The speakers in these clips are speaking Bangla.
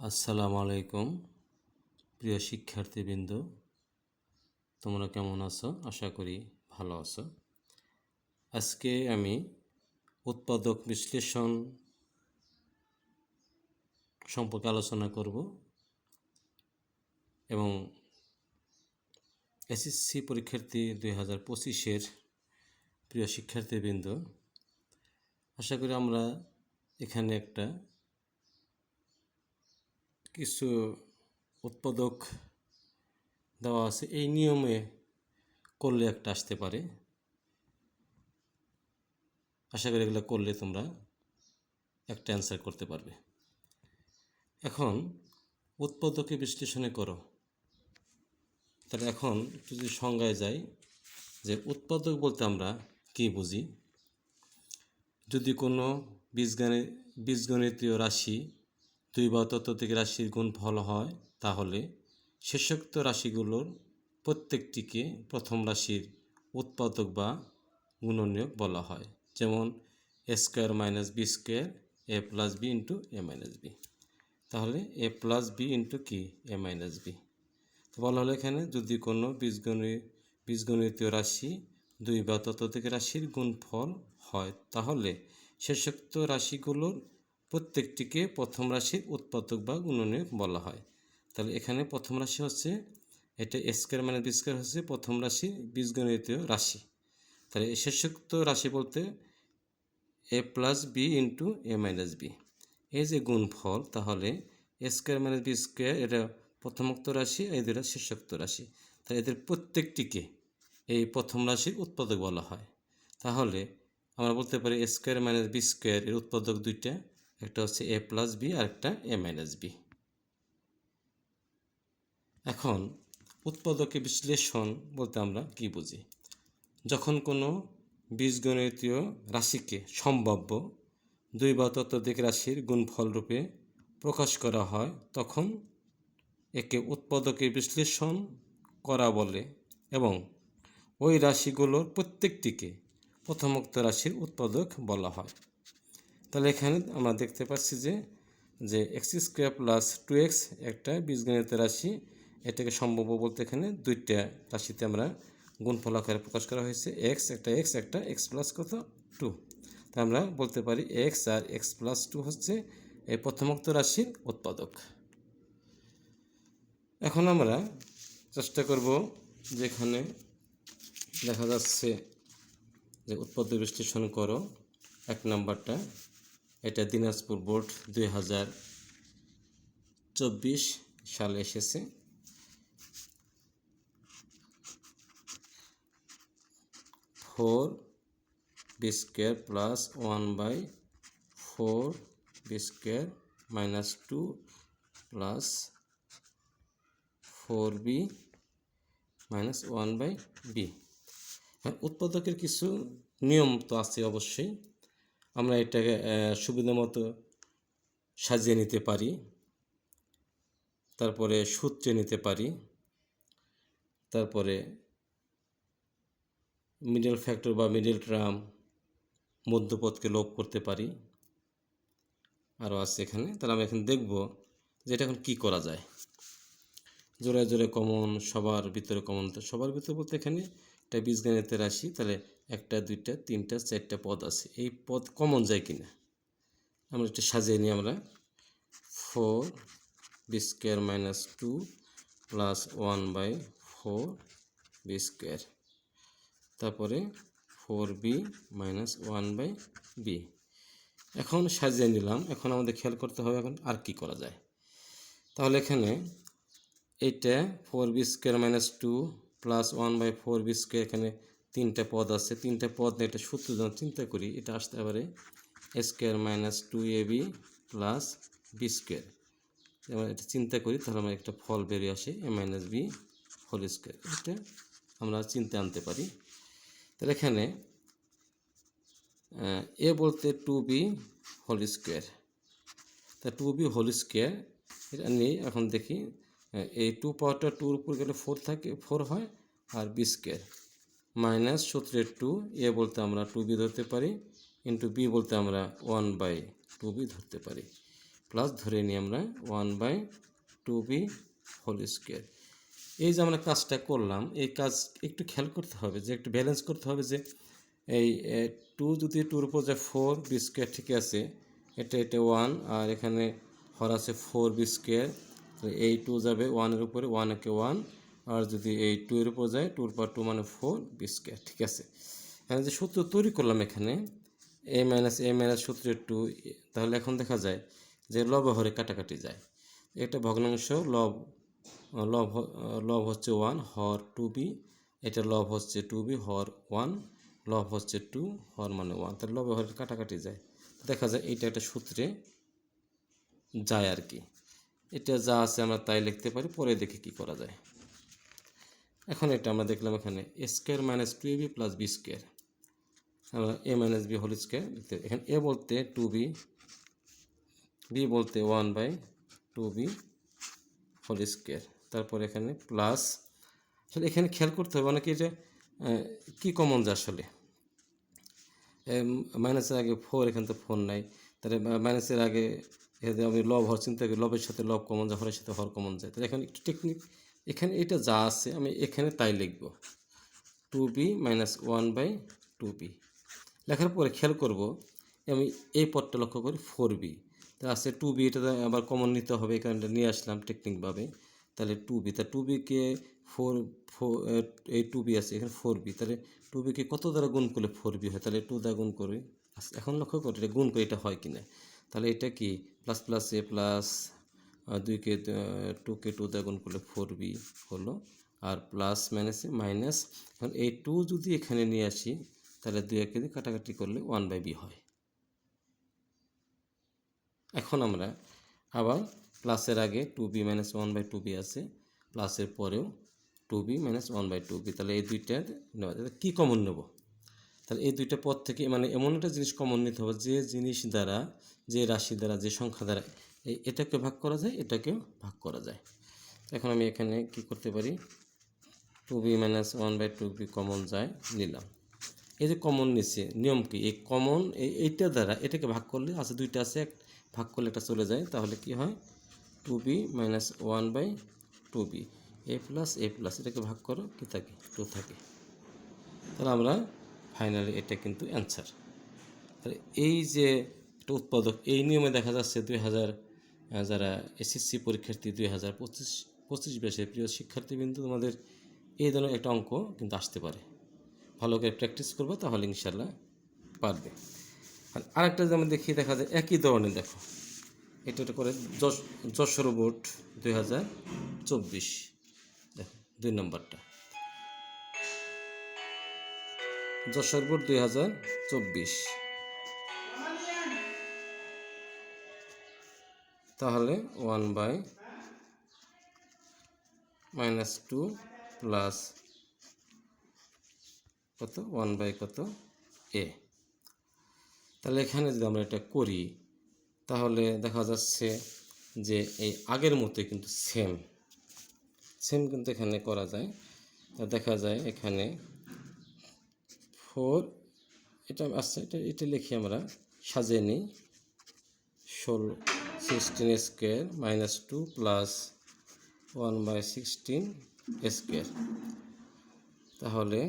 আসসালামু আলাইকুম, প্রিয় শিক্ষার্থীবৃন্দ। তোমরা কেমন আছো? আশা করি ভালো আছো। আজকে আমি উৎপাদক বিশ্লেষণ সম্পর্কে আলোচনা করব এবং এসএসসি পরীক্ষার্থী দুই হাজার পঁচিশের প্রিয় শিক্ষার্থীবৃন্দ, আশা করি আমরা এখানে একটা কিছু উৎপাদক দেওয়া আছে, এই নিয়মে করলে একটা আসতে পারে। আশা করি এগুলো করলে তোমরা একটা অ্যান্সার করতে পারবে। এখন উৎপাদকে বিশ্লেষণে করো। তাহলে এখন যদি সংজ্ঞায় যাই, যে উৎপাদক বলতে আমরা কি বুঝি? যদি কোনো বীজগাণি বীজগণিতীয় রাশি দুই বা ততোধিক রাশির গুণফল হয়, তাহলে শেষোক্ত রাশিগুলোর প্রত্যেকটিকে প্রথম রাশির উৎপাদক বা গুণনীয়ক বলা হয়। যেমন A square minus B square, A plus B into A minus B. তাহলে এ প্লাস বি ইন্টু কি? A minus B. তো বলা হলো এখানে যদি কোনো বীজগণি, বীজগণিতীয় রাশি দুই বা ততোধিক রাশির গুণফল হয়, তাহলে শেষোক্ত রাশিগুলোর প্রত্যেকটিকে প্রথম রাশির উৎপাদক বা গুণনীয়ক বলা হয়। তাহলে এখানে প্রথম রাশি হচ্ছে, এটা স্কোয়ার মানে স্কোয়ার হচ্ছে প্রথম রাশি বীজগণিতীয় রাশি। তাহলে শেষোক্ত রাশি বলতে A plus B into A minus B এই যে গুণফল, তাহলে A square minus B square এটা প্রথমোক্ত রাশি, এই দুটা শেষোক্ত রাশি। তাহলে এদের প্রত্যেকটিকে এই প্রথম রাশির উৎপাদক বলা হয়। তাহলে আমরা বলতে পারি স্কোয়ার মাইনাস বি স্কোয়ার এর উৎপাদক দুইটা একটা হচ্ছে এ প্লাস বি আর একটা এ মাইনাস বি এখন উৎপাদকে বিশ্লেষণ বলতে আমরা কি বুঝি? যখন কোনো বীজগণিতীয় রাশিকে সম্ভাব্য দুই বা ততোধিক রাশির গুণফল রূপে প্রকাশ করা হয়, তখন একে উৎপাদকে বিশ্লেষণ করা বলে এবং ওই রাশিগুলোর প্রত্যেকটিকে প্রথমোক্ত রাশির উৎপাদক বলা হয়। তাহলে এখানে আমরা দেখতে পাচ্ছি যে যে X square plus two X একটা বীজগণিত রাশি, এটাকে সম্ভব বলতে এখানে দুইটা রাশিতে আমরা গুণফল আকারে প্রকাশ করা হয়েছে। এক্স একটা এক্স একটা এক্স প্লাস কত? টু। তা আমরা বলতে পারি এক্স আর এক্স প্লাস টু হচ্ছে এই প্রথমোক্ত রাশির উৎপাদক। এখন আমরা চেষ্টা করব যেখানে দেখা যাচ্ছে যে উৎপাদ্য বিশ্লেষণ করো, এক নাম্বারটা। এটা দিনাজপুর বোর্ড দুই হাজার চব্বিশ সালে এসেছে। Four B square plus one by four B square minus two plus four B minus one by B. হ্যাঁ উৎপাদকের কিছু নিয়ম তো আছে অবশ্যই। আমরা এটাকে সুবিধা মতো সাজিয়ে নিতে পারি। তারপরে সূত্রে নিতে পারি। তারপরে মিডল ফ্যাক্টর বা মিডল ট্রাম মধ্যপদকে লোপ করতে পারি। আরও আছে এখানে। তাহলে আমরা এখন দেখব যে এটা এখন কী করা যায়। জোরে জোরে কমন, সবার ভিতরে কমন। সবার ভিতরে বলতে এখানে একটা বীজগণিতের রাশি, তাহলে একটা, দুইটা, তিনটা, চারটা পদ আছে। এই পদ কমন যায় কিনা? আমরা একটু সাজিয়ে নিই আমরা। Four B square minus two plus one by four B square. তারপরে four B minus one by B. এখন সাজিয়ে নিলাম। এখন আমাদের খেয়াল করতে হবে এখন আর কি করা যায়। তাহলে এখানে এইটা four B square minus two plus one by four B square এখানে তিনটা পদ আছে। তিনটা পদ নিয়ে একটা সূত্র যখন চিন্তা করি, এটা আসতে পারে A square minus two A B plus B square. এটা চিন্তা করি, তাহলে আমার একটা ফল বেরিয়ে আসে A minus B whole square. এটা আমরা চিন্তা আনতে পারি। তাহলে এখানে এ বলতে টু বি হোল স্কোয়ার। তা টু বি হোল স্কোয়ার, এটা নিয়ে এখন দেখি এই টু পাওয়ারটা টুর উপর গেলে ফোর থাকে ফোর হয়, আর বি স্কোয়ার মাইনাস সূত্রের টু এ বলতে আমরা টু বি ধরতে পারি ইন্টু বি বলতে আমরা ওয়ান বাই টু বি ধরতে পারি। প্লাস ধরে নিই আমরা one by two B whole square এই যে আমরা কাজটা করলাম, এই কাজ একটু খেয়াল করতে হবে, যে একটু ব্যালেন্স করতে হবে যে এই টু যদি টুর উপর যায় ফোর বি স্কোয়ার ঠিক আছে, এটা এটা ওয়ান আর এখানে হর আছে ফোর বি স্কোয়ার তো এই টু যাবে ওয়ানের উপরে ওয়ান একে ওয়ান আর যদি এই টু এর উপর যায় টুর পর টু মানে ফোর বি ঠিক আছে? এখানে যে সূত্র তৈরি করলাম এখানে এ মাইনাস এ মাইনাস সূত্রের টু তাহলে এখন দেখা যায় যে লব হরে কাটাকাটি যায়। এটা ভগ্নাংশ লব লব লব হচ্ছে ওয়ান হর টু বি এটা লব হচ্ছে টু বি হর ওয়ান লব হচ্ছে টু হর মানে ওয়ান তাহলে লব হরে কাটাকাটি যায়। দেখা যায় এটা একটা সূত্রে যায় আর কি। এটা যা আছে আমরা তাই লিখতে পারি, পরে দেখে কি করা যায়। এখন এটা আমরা দেখলাম এখানে A square minus two B plus B square আমরা A minus B whole square লিখতে। এখানে এ বলতে টু বি বি বলতে one by two B whole square তারপর এখানে প্লাস আসলে এখানে খেয়াল করতে হবে অনেকে যে কী কমন যায় আসলে। মাইনাসের আগে ফোর এখানে তো ফোর নাই। তাহলে মাইনাসের আগে এখানে আমি লব হর চিন্তা করি লবের সাথে লব কমন যায় হরের সাথে হর কমন যায়। তাহলে এখানে একটু টেকনিক এখানে এটা যা আছে আমি এখানে তাই লিখব। Two B minus one by two B লেখার পরে খেয়াল করব আমি এই পদটা লক্ষ্য করি ফোর বি তা আছে টু বি এটা আবার কমন নিতে হবে এখানে নিয়ে আসলাম টেকনিকভাবে তাহলে টু বি তা টু বিকে ফোর ফোর এই টু বি আছে এখানে ফোর বি তাহলে টু বিকে কত দ্বারা গুণ করলে ফোর বি হয়? তাহলে টু দ্বারা গুণ করে আচ্ছা, এখন লক্ষ্য করি এটা গুণ করে এটা হয় কিনা? তাহলে এটা কি? প্লাস প্লাস এ প্লাস দুইকে টুকে টু দ্বারা গুণ করলে ফোর বি হলো। আর প্লাস মাইনাসে মাইনাস এখন এই টু যদি এখানে নিয়ে আসি, তাহলে দুই একে দিয়ে কাটাকাটি করলে ওয়ান বাই বি হয়। এখন আমরা আবার প্লাসের আগে two B minus one by two B আছে প্লাসের পরেও two B minus one by two B তাহলে এই দুইটা নেওয়া যায় কী কমন নেব? তাহলে এই দুইটা পদ থেকে মানে এমন একটা জিনিস কমন নিতে হবে যে জিনিস দ্বারা যে রাশি দ্বারা, যে সংখ্যা দ্বারা এটাকে ভাগ করা যায়, এটাকেও ভাগ করা যায়। এখন আমি এখানে কি করতে পারি? Two B minus one by two B common যায়, নিলাম। এই যে কমন নিচ্ছে, নিয়ম কি? এই কমন, এই, এইটা দ্বারা এটাকে ভাগ করলে আছে দুইটা আছে, এক, ভাগ করলে এটা চলে যায়, তাহলে কি হয়? Two B minus one by two B. A plus A plus, এটাকে ভাগ করো, কি থাকে? টু থাকে। তাহলে আমরা ফাইনালি এটা কিন্তু অ্যান্সার। তাহলে এই যে একটা উৎপাদক, এই নিয়মে দেখা যাচ্ছে দুই হাজার যারা এসএসসি পরীক্ষার্থী দুই হাজার পঁচিশ পঁচিশ বেশে প্রিয় শিক্ষার্থীবৃন্দু, তোমাদের এই ধরনের একটা অঙ্ক কিন্তু আসতে পারে। ভালো করে প্র্যাকটিস করবে, তাহলে ইনশাল্লাহ পারবে। আর আরেকটা যেমন দেখি, দেখা যায় একই ধরনের, দেখো। এটা একটা করে যশ, যশোর বোর্ড দুই হাজার চব্বিশ। দেখো, দুই নম্বরটা। যশোর বোর্ড দুই হাজার চব্বিশ। তাহলে one by minus two plus কত? ওয়ান বাই কত? এ। তাহলে এখানে যদি আমরা এটা করি, তাহলে দেখা যাচ্ছে যে এই আগের মতোই কিন্তু সেম সেম কিন্তু এখানে করা যায়। তা দেখা যায় এখানে ফোর এটা আচ্ছা এটা এটা লিখি আমরা, সাজিয়ে নিই। ষোলো। Sixteen square minus two plus one by sixteen square তাহলে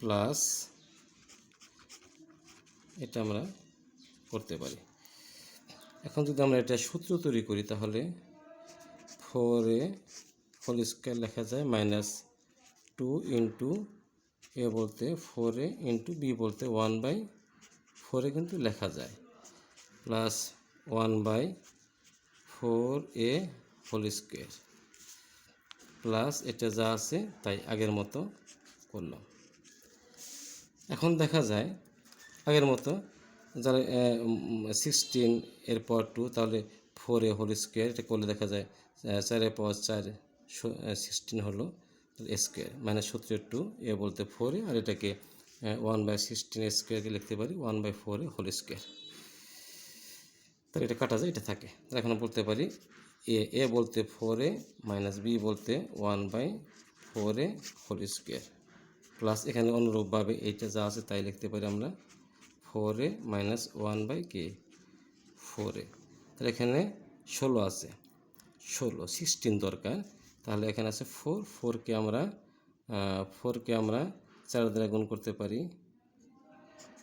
প্লাস এটা আমরা করতে পারি। এখন যদি আমরা এটা সূত্র তৈরি করি, তাহলে ফোরে হোল স্কোয়ার লেখা যায় মাইনাস টু ইন্টু এ বলতে ফোরে ইন্টু বি বলতে ওয়ান বাই ফোরে কিন্তু লেখা যায়। Plus one by four A whole square plus এটা যা আছে তাই আগের মতো করলাম। এখন দেখা যায় আগের মতো যারা সিক্সটিন এরপর টু তাহলে ফোর এ হোল স্কোয়ার এটা করলে দেখা যায় চারের পর চার সিক্সটিন হলো। স্কোয়ার মানে সতেরো টু এ বলতে ফোরে আর এটাকে ওয়ান বাই সিক্সটিন স্কোয়ারকে লিখতে পারি ওয়ান বাই ফোরে হোল স্কোয়ার তাহলে এটা কাটা যায়, এটা থাকে। তাহলে এখন বলতে পারি, এ এ বলতে ফোরে মাইনাস বি বলতে ওয়ান বাই ফোরে হোল স্কোয়ার প্লাস এখানে অনুরূপভাবে এইটা যা আছে তাই লিখতে পারি আমরা ফোর মাইনাস ওয়ান বাই কে ফোর তাহলে এখানে ষোলো আছে। ষোলো সিক্সটিন দরকার। তাহলে এখানে আছে ফোর ফোরকে আমরা ফোরকে আমরা চার দ্বারা গুণ করতে পারি।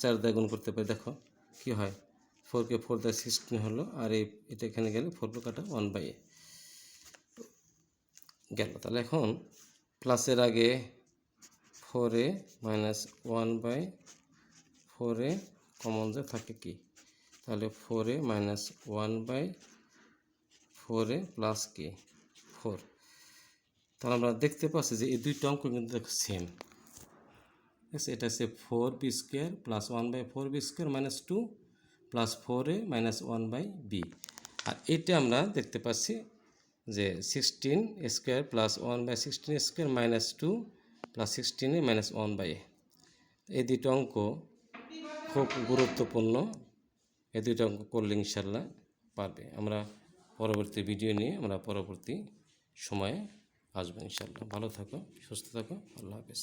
চার দ্বারা গুণ করতে পারি, দেখো কি হয়? ফোরকে ফোর দ্বারা সিক্সটিন হলো, আর এই, এটা এখানে গেলে ফোর কাটা ওয়ান বাই এ গেল, তাহলে এখন প্লাসের আগে four A minus one by four A common যে থাকে কি? তাহলে four A minus one by four A plus কি? ফোর তাহলে আমরা দেখতে পাচ্ছি যে এই দুইটা অঙ্ক কিন্তু সেম ঠিক আছে, এটা হচ্ছে four B square plus one by four B square minus two plus four A minus one by B আর এটা আমরা দেখতে পাচ্ছি যে sixteen square plus one by sixteen square minus two plus sixteen A minus one by A এই দুটো অঙ্ক খুব গুরুত্বপূর্ণ। এই দুটো অঙ্ক করলে ইনশাল্লাহ পারবে। আমরা পরবর্তী ভিডিও নিয়ে আমরা পরবর্তী সময়ে আসব ইনশাল্লাহ ভালো থাকো সুস্থ থাকো আল্লাহ হাফেজ।